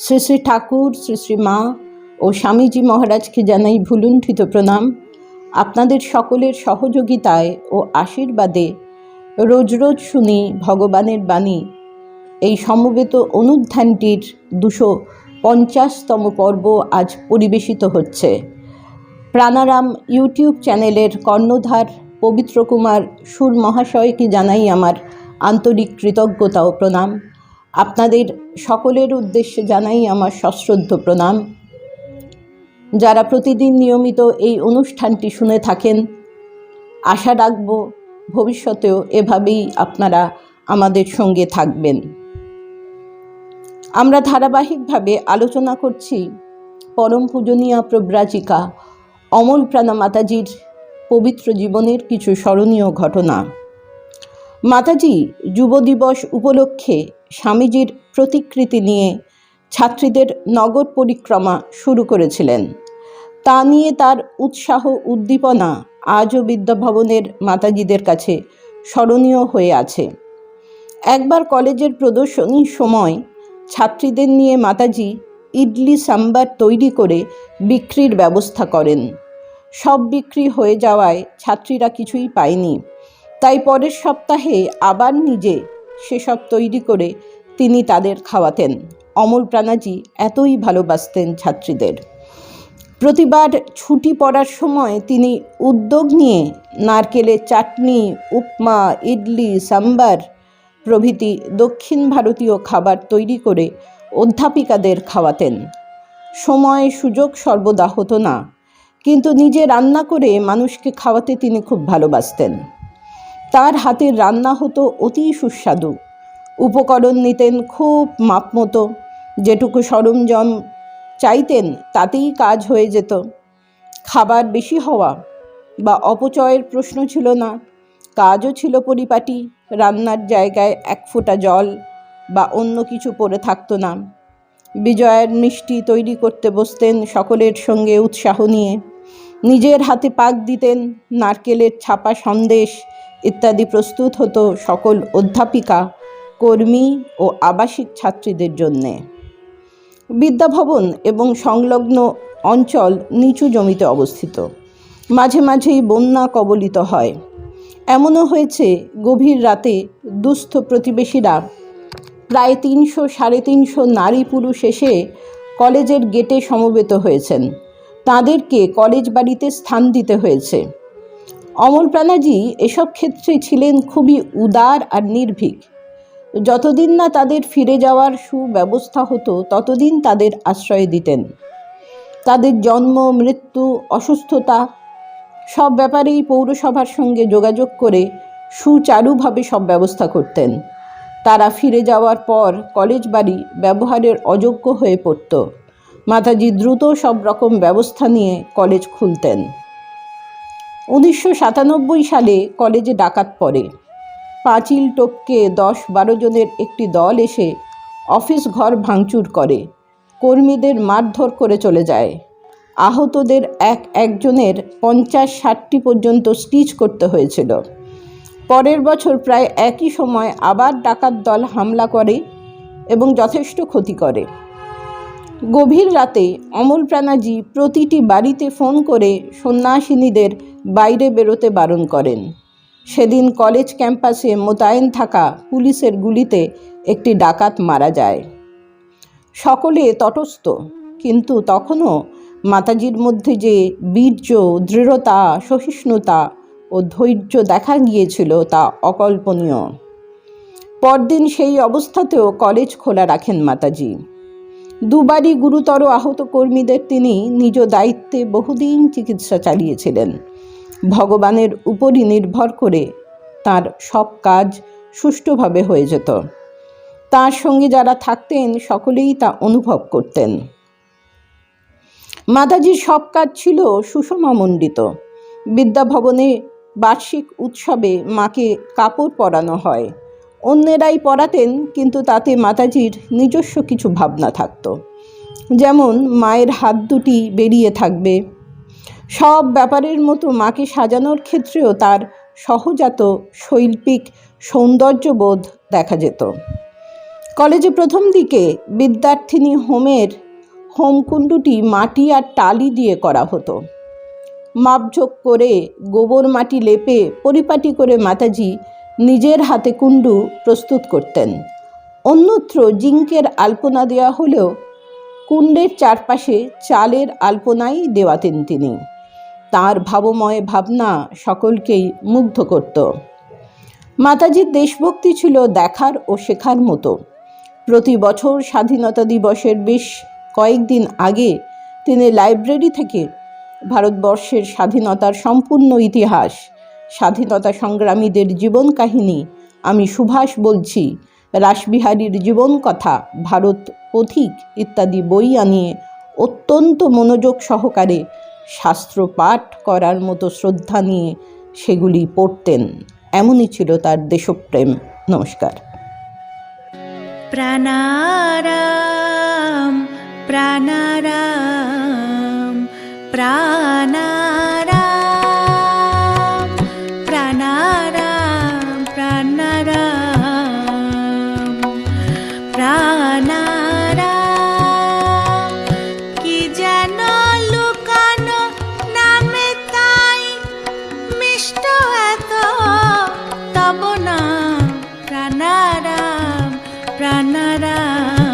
শ্রী শ্রী ঠাকুর, শ্রী শ্রী মা ও স্বামীজি মহারাজকে জানাই ভুলুণ্ঠিত প্রণাম। আপনাদের সকলের সহযোগিতায় ও আশীর্বাদে রোজ রোজ শুনি ভগবানের বাণী। এই সমবেত অনুধ্যানটির দুশো পঞ্চাশতম পর্ব আজ পরিবেশিত হচ্ছে। প্রাণারাম ইউটিউব চ্যানেলের কর্ণধার পবিত্র কুমার সুর মহাশয়কে জানাই আমার আন্তরিক কৃতজ্ঞতা ও প্রণাম। আপনাদের সকলের উদ্দেশ্যে জানাই আমার সশ্রদ্ধ প্রণাম। যারা প্রতিদিন নিয়মিত এই অনুষ্ঠানটি শুনে থাকেন, আশা রাখব ভবিষ্যতেও এভাবেই আপনারা আমাদের সঙ্গে থাকবেন। আমরা ধারাবাহিকভাবে আলোচনা করছি পরম পূজনীয়া প্রব্রাজিকা অমল প্রাণা মাতাজির পবিত্র জীবনের কিছু স্মরণীয় ঘটনা। মাতাজি যুব দিবস উপলক্ষে স্বামীজির প্রতিকৃতি নিয়ে ছাত্রীদের নগর পরিক্রমা শুরু করেছিলেন। তা নিয়ে তার উৎসাহ উদ্দীপনা আজও বিদ্যাভবনের মাতাজিদের কাছে স্মরণীয় হয়ে আছে। একবার কলেজের প্রদর্শনীর সময় ছাত্রীদের নিয়ে মাতাজি ইডলি সাম্বার তৈরি করে বিক্রির ব্যবস্থা করেন। সব বিক্রি হয়ে যাওয়ায় ছাত্রীরা কিছুই পায়নি। তাই পরের সপ্তাহে আবার নিজে সেসব তৈরি করে তিনি তাদের খাওয়াতেন। অমল প্রাণাজি এতই ভালোবাসতেন ছাত্রীদের। প্রতিবার ছুটি পড়ার সময় তিনি উদ্যোগ নিয়ে নারকেলের চাটনি, উপমা, ইডলি, সাম্বার প্রভৃতি দক্ষিণ ভারতীয় খাবার তৈরি করে অধ্যাপিকাদের খাওয়াতেন। সময়, সুযোগ সর্বদা হতো না, কিন্তু নিজে রান্না করে মানুষকে খাওয়াতে তিনি খুব ভালোবাসতেন। তার হাতের রান্না হতো অতি সুস্বাদু। উপকরণ নিতেন খুব মাপমতো। যেটুকু সরঞ্জাম চাইতেন তাতেই কাজ হয়ে যেত। খাবার বেশি হওয়া বা অপচয়ের প্রশ্ন ছিল না। কাজও ছিল পরিপাটি, রান্নার জায়গায় এক ফোঁটা জল বা অন্য কিছু পড়ে থাকতো না। বিজয়ের মিষ্টি তৈরি করতে বসতেন সকলের সঙ্গে উৎসাহ নিয়ে। নিজের হাতে পাক দিতেন নারকেলের ছাপা সন্দেশ ইত্যাদি প্রস্তুত হতো সকল অধ্যাপিকা, কর্মী ও আবাসিক ছাত্রীদের জন্যে। বিদ্যাভবন এবং সংলগ্ন অঞ্চল নিচু জমিতে অবস্থিত। মাঝে মাঝেই বন্যা কবলিত হয়। এমনও হয়েছে গভীর রাতে দুস্থ প্রতিবেশীরা প্রায় তিনশো সাড়ে তিনশো নারী পুরুষ এসে কলেজের গেটে সমবেত হয়েছেন। তাদেরকে কলেজ বাড়িতে স্থান দিতে হয়েছে। অমল প্রাণাজি এসব ক্ষেত্রে ছিলেন খুবই উদার আর নির্ভীক। যতদিন না তাদের ফিরে যাওয়ার সুব্যবস্থা হতো, ততদিন তাদের আশ্রয় দিতেন। তাদের জন্ম, মৃত্যু, অসুস্থতা সব ব্যাপারেই পৌরসভার সঙ্গে যোগাযোগ করে সুচারুভাবে সব ব্যবস্থা করতেন। তারা ফিরে যাওয়ার পর কলেজ বাড়ি ব্যবহারের অযোগ্য হয়ে পড়ত। মাতাজি দ্রুত সব রকম ব্যবস্থা নিয়ে কলেজ খুলতেন। উনিশশো সাতানব্বই সালে কলেজে ডাকাত পড়ে। পাঁচিল টপকে দশ বারো জনের একটি দল এসে অফিস ঘর ভাঙচুর করে। কর্মীদের মারধর করে চলে যায়। আহতদের এক একজনের পঞ্চাশ ষাটটি পর্যন্ত স্টিচ করতে হয়েছিল। পরের বছর প্রায় একই সময় আবার ডাকাত দল হামলা করে এবং যথেষ্ট ক্ষতি করে। গভীর রাতে অমল প্রাণাজি প্রতিটি বাড়িতে ফোন করে সন্ন্যাসিনীদের বাইরে বেরোতে বারণ করেন। সেদিন কলেজ ক্যাম্পাসে মোতায়েন থাকা পুলিশের গুলিতে একটি ডাকাত মারা যায়। সকলে তটস্থ, কিন্তু তখনও মাতাজির মধ্যে যে বীর্য, দৃঢ়তা, সহিষ্ণুতা ও ধৈর্য দেখা গিয়েছিল তা অকল্পনীয়। পরদিন সেই অবস্থাতেও কলেজ খোলা রাখেন মাতাজি। দুবারই গুরুতর আহত কর্মীদের তিনি নিজ দায়িত্বে বহুদিন চিকিৎসা চালিয়েছিলেন। ভগবানের উপরই নির্ভর করে তার সব কাজ সুষ্ঠুভাবে হয়ে যেত। তার সঙ্গে যারা থাকতেন, সকলেই তা অনুভব করতেন। মাতাজির সব কাজ ছিল সুষমামণ্ডিত। বিদ্যাভবনে বার্ষিক উৎসবে মাকে কাপড় পরানো হয়। অন্যেরাই পড়াতেন, কিন্তু তাতে মাতাজির নিজস্ব কিছু ভাবনা থাকত। যেমন মায়ের হাত দুটি বেরিয়ে থাকবে। সব ব্যাপারের মতো মাকে সাজানোর ক্ষেত্রেও তার সহজাত শৈল্পিক সৌন্দর্যবোধ দেখা যেত। কলেজে প্রথম দিকে বিদ্যার্থিনী হোমের হোমকুণ্ডুটি মাটি আর টালি দিয়ে করা হতো। মাপঝোপ করে গোবর মাটি লেপে পরিপাটি করে মাতাজি নিজের হাতে কুণ্ডু প্রস্তুত করতেন। অন্যত্র জিঙ্কের আলপনা দেওয়া হলেও কুণ্ডের চারপাশে চালের আলপনাই দেওয়াতেন তিনি। তার ভাবময় ভাবনা সকলকেই মুগ্ধ করত। মাতাজির দেশভক্তি ছিল দেখার ও শেখার মতো। প্রতি বছর স্বাধীনতা দিবসের বেশ কয়েকদিন আগে তিনি লাইব্রেরি থেকে ভারতবর্ষের স্বাধীনতার সম্পূর্ণ ইতিহাস স্বাধীনতা সংগ্রামীদের জীবন কাহিনী। আমি সুভাষ বলছি, রাসবিহারীর জীবন কথা, ভারত পথিক ইত্যাদি বই আনিয়ে অত্যন্ত মনোযোগ সহকারে শাস্ত্র পাঠ করার মতো শ্রদ্ধা নিয়ে সেগুলি পড়তেন। এমনই ছিল তার দেশপ্রেম। নমস্কার। প্রাণারাম প্রাণারাম, প্রাণা নারা